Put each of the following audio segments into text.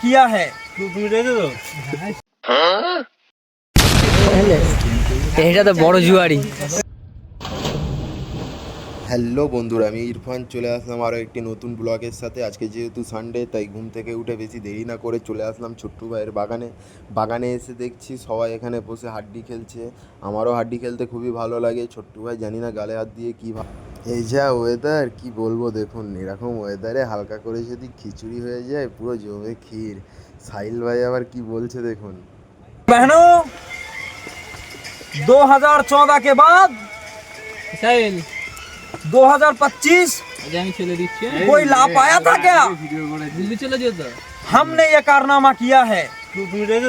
किया है এটা তো বড় জুয়ারি হ্যালো বন্ধুরা আমি ইরফান চলে আসলাম আরও একটি নতুন ব্লগের সাথে আজকে যেহেতু সানডে তাই ঘুম থেকে উঠে বেশি দেরি না করে চলে আসলাম ছোট্টু ভাইয়ের বাগানে বাগানে এসে দেখছি সবাই এখানে বসে হাড্ডি খেলছে আমারও হাড্ডি খেলতে খুবই ভালো লাগে ছোট্টু ভাই জানি না গালে হাত দিয়ে কী ভাব এই যা ওয়েদার কি বলবো দেখুন এরকম ওয়েদারে হালকা করে যদি খিচুড়ি হয়ে যায় পুরো জমে ক্ষীর সাহিল ভাই আবার কি বলছে দেখুন बहनों 2014 के बाद সাইল 2025 আমি চলে দিচ্ছি कोई ला पाया था क्या দিল্লি চলে যেত हमने ये कारनामा किया है এইদিকে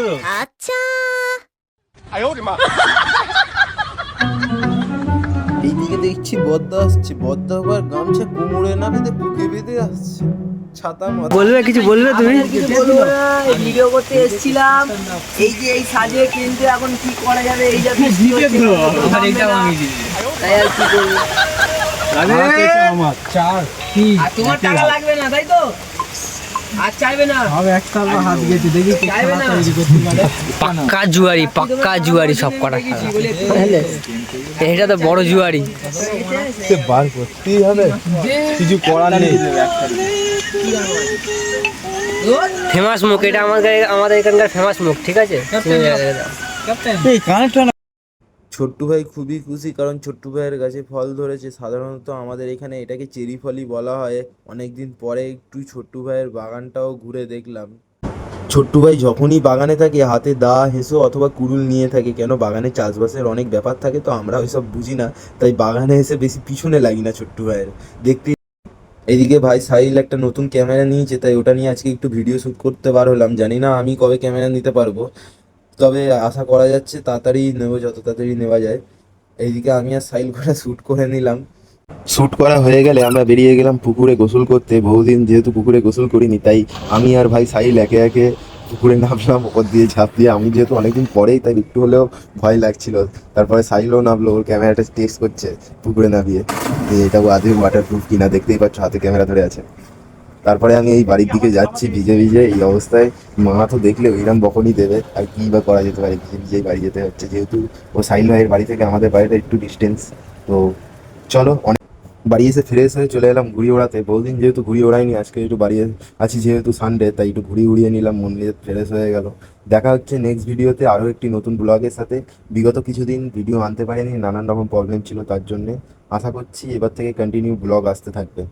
দেখছি বদ্দা আসছে। বদ্দা আবার গামছা কোমরে না বেঁধে বুকে বেঁধে আসছে। ছাতা মাথা বলবে কিছু বলবে তুমি? ভিডিও করতে এসেছিলাম। এই যে এই সাজে কিন্তু এখন কি করা যাবে? এই যে আর এটা আমি দিই তাই আর কি করব? আর তোমার টাকা লাগবে না তাই তো? আর চাইবে না। চাইবে না। পাক্কা জুয়ারি পাক্কা জুয়ারি সব কটা এটা তো বড় জুয়ারি। বার করতেই হবে। কিছু করার নেই। ফেমাস মুখ এটা আমাদের আমাদের এখানকার ফেমাস মুখ ঠিক আছে? ছোট্টু ভাই খুবই খুশি কারণ ছোট্টু ভাইয়ের গাছে ফল ধরেছে। সাধারণত আমাদের এখানে এটাকে চেরি ফলই বলা হয়। অনেকদিন পরে একটু ছোট্টু ভাইয়ের বাগানটাও ঘুরে দেখলাম। ছোট্টু ভাই যখনই বাগানে থাকে, হাতে দা, হেসো অথবা কুড়ুল নিয়ে থাকে, কেন বাগানে চাষবাসের অনেক ব্যাপার থাকে তো আমরা ওইসব বুঝি না। তাই বাগানে এসে বেশি পিছনে লাগি না ছোট্টু ভাইয়ের। দেখতে এদিকে ভাই সাহিল একটা নতুন ক্যামেরা নিয়েছে, তাই ওটা নিয়ে আজকে একটু ভিডিও শ্যুট করতে বার হলাম। জানি না আমি কবে ক্যামেরা নিতে পারব। তবে আশা করা যাচ্ছে তাড়াতাড়ি নেব, যত তাড়াতাড়ি নেওয়া যায়। এইদিকে আমি আর সাইল করে শ্যুট করে নিলাম। শ্যুট করা হয়ে গেলে আমরা বেরিয়ে গেলাম পুকুরে গোসল করতে। বহুদিন যেহেতু পুকুরে গোসল করিনি, তাই আমি আর ভাই সাইল একে একে পুকুরে নামলাম, ওপর দিয়ে ঝাঁপ দিয়ে। আমি যেহেতু অনেকদিন পরেই, তাই একটু হলেও ভয় লাগছিল। তারপরে সাইলও নামলো, ওর ক্যামেরাটা টেস্ট করছে পুকুরে নামিয়ে। যে এটা আদৌ ওয়াটার প্রুফ কিনা, দেখতেই পাচ্ছ, হাতে ক্যামেরা ধরে আছে। তারপরে আমি এই বাড়ির দিকে যাচ্ছি ভিজে ভিজে এই অবস্থায়। মা তো দেখলে ওইরকম বকনই দেবে, আর কি বা করা যেতে পারে, ভিজে ভিজেই বাড়ি যেতে হচ্ছে। যেহেতু ও সাইল ভাইয়ের বাড়ি থেকে আমাদের বাড়িটা একটু ডিস্টেন্স তো চলো, অনেক বাড়ি এসে ফ্রেশ হয়ে চলে এলাম ঘুড়ি ওড়াতে। বহুদিন যেহেতু ঘুড়ি ওড়াইনি, আজকে একটু বাড়ি আছি যেহেতু সানডে তাই একটু ঘুড়ি উড়িয়ে নিলাম, মন দিয়ে ফ্রেশ হয়ে গেল। দেখা হচ্ছে নেক্সট ভিডিওতে আরও একটি নতুন ব্লগের সাথে। বিগত কিছুদিন ভিডিও আনতে পারিনি, নানান রকম প্রবলেম ছিল তার জন্যে। আশা করছি এবার থেকে কন্টিনিউ ব্লগ আসতে থাকবে।